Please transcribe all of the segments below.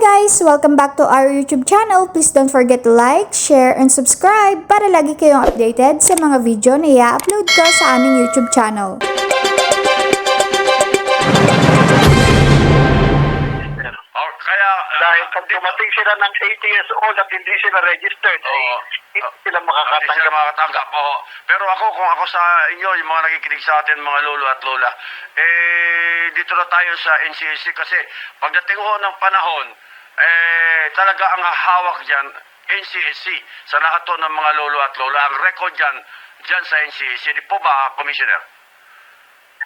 guys! Welcome back to our YouTube channel. Please don't forget to like, share, and subscribe para lagi kayong updated sa mga video na i-upload ko sa aming YouTube channel. Oh, kaya Dahil pag dumating sila ng 80 years old at hindi sila registered, hindi sila Hindi sila makakatanggap. makakatanggap. Oo. Pero ako, kung ako sa inyo, yung mga nakikinig sa atin, mga lolo at lola, eh, dito na tayo sa NCAC kasi pagdating ho ng panahon, eh, talaga ang hawak dyan, NCAC, sa lahat to ng mga lolo at lola. Ang record dyan, dyan sa NCAC. Di po ba, Commissioner?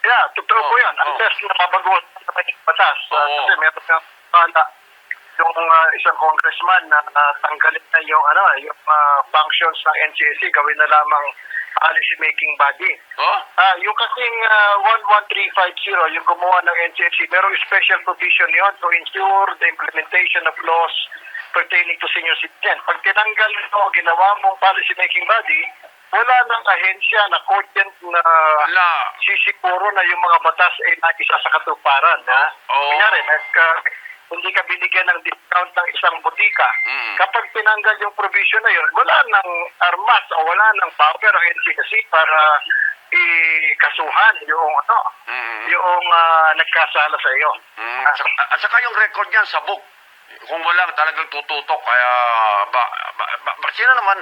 Yeah, totoo po Oo. yan. Oo. Unless na mabaguhan sa batas. Ah, Oo. kasi meron na pala yung ah, isang congressman na ah, tanggalin na yung ano yung ah, functions ng NCAC gawin na lamang policy making body. Oh? Ah, yung kasing ah, 11350, yung gumawa ng NCAC, merong special provision yon to ensure the implementation of laws pertaining to senior citizen. Pag tinanggal ito, ginawa mong policy making body, wala nang ahensya na cogent na Wala. sisiguro na yung mga batas ay naisa sa katuparan. Ha? Oo. Kunyari, nagka, hindi ka binigyan ng discount ng isang butika. Mm. Kapag tinanggal yung provision na yun, wala nang armas o wala nang power ang NCC para ikasuhan yung ano, Mm. yung ah, nagkasala sa iyo. Mm, at, saka, at saka yung record niyan sa book. Kung wala talagang tututok kaya ba, ba, ba, ba- sino naman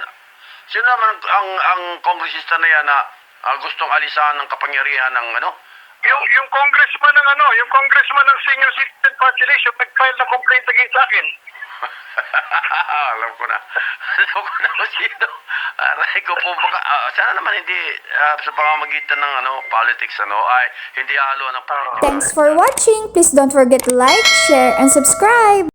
sino naman ang ang kongresista na yan na ah, gustong alisan ng kapangyarihan ng ano? Yung, yung congressman ng ano, yung congressman ng senior citizen population nag-file ng complaint against sa akin. Alam ko na. Alam ko na kung sino. Aray ko po baka ah, sana naman hindi ah, sa pamamagitan ng ano politics ano ay hindi halo ng politics. Thanks for watching! Please don't forget to like, share, and subscribe!